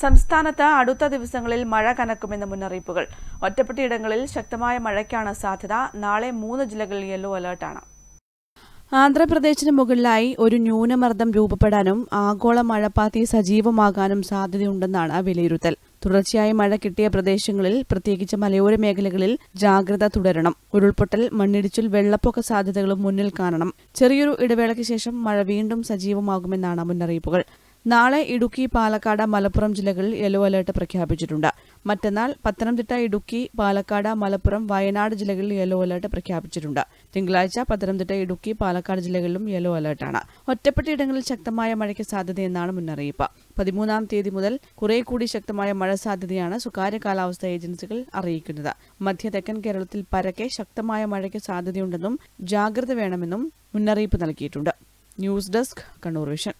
സംസ്ഥാനത്ത് അടുത്ത ദിവസങ്ങളിൽ മഴ കനക്കുമെന്ന് മുന്നറിയിപ്പുകൾ. ഒറ്റപ്പെട്ടയിടങ്ങളിൽ ശക്തമായ മഴയ്ക്കാണ് സാധ്യത. നാളെ മൂന്ന് ജില്ലകളിൽ യെല്ലോ അലേർട്ടാണ്. ആന്ധ്രാപ്രദേശിന് മുകളിലായി ഒരു ന്യൂനമർദ്ദം രൂപപ്പെടാനും ആഗോള മഴപ്പാത്തി സജീവമാകാനും സാധ്യതയുണ്ടെന്നാണ് വിലയിരുത്തൽ. തുടർച്ചയായി മഴ കിട്ടിയ പ്രദേശങ്ങളിൽ പ്രത്യേകിച്ച് മലയോര മേഖലകളിൽ ജാഗ്രത തുടരണം. ഉരുൾപൊട്ടൽ മണ്ണിടിച്ചിൽ വെള്ളപ്പൊക്ക സാധ്യതകളും മുന്നിൽ കാണണം. ചെറിയൊരു ഇടവേളയ്ക്ക് ശേഷം മഴ വീണ്ടും സജീവമാകുമെന്നാണ് മുന്നറിയിപ്പുകൾ. നാളെ ഇടുക്കി പാലക്കാട് മലപ്പുറം ജില്ലകളിൽ യെല്ലോ അലർട്ട് പ്രഖ്യാപിച്ചിട്ടുണ്ട്. മറ്റന്നാൾ പത്തനംതിട്ട ഇടുക്കി പാലക്കാട് മലപ്പുറം വയനാട് ജില്ലകളിൽ യെല്ലോ അലർട്ട് പ്രഖ്യാപിച്ചിട്ടുണ്ട്. തിങ്കളാഴ്ച പത്തനംതിട്ട ഇടുക്കി പാലക്കാട് ജില്ലകളിലും യെല്ലോ അലർട്ടാണ്. ഒറ്റപ്പെട്ടയിടങ്ങളിൽ ശക്തമായ മഴയ്ക്ക് സാധ്യതയെന്നാണ് മുന്നറിയിപ്പ്. പതിമൂന്നാം തീയതി മുതൽ കുറെ കൂടി ശക്തമായ മഴ സാധ്യതയാണ് സ്വകാര്യ കാലാവസ്ഥാ ഏജൻസികൾ അറിയിക്കുന്നത്. മധ്യ തെക്കൻ കേരളത്തിൽ പരക്കെ ശക്തമായ മഴയ്ക്ക് സാധ്യതയുണ്ടെന്നും ജാഗ്രത വേണമെന്നും മുന്നറിയിപ്പ് നൽകിയിട്ടുണ്ട്. News desk Kannur vision.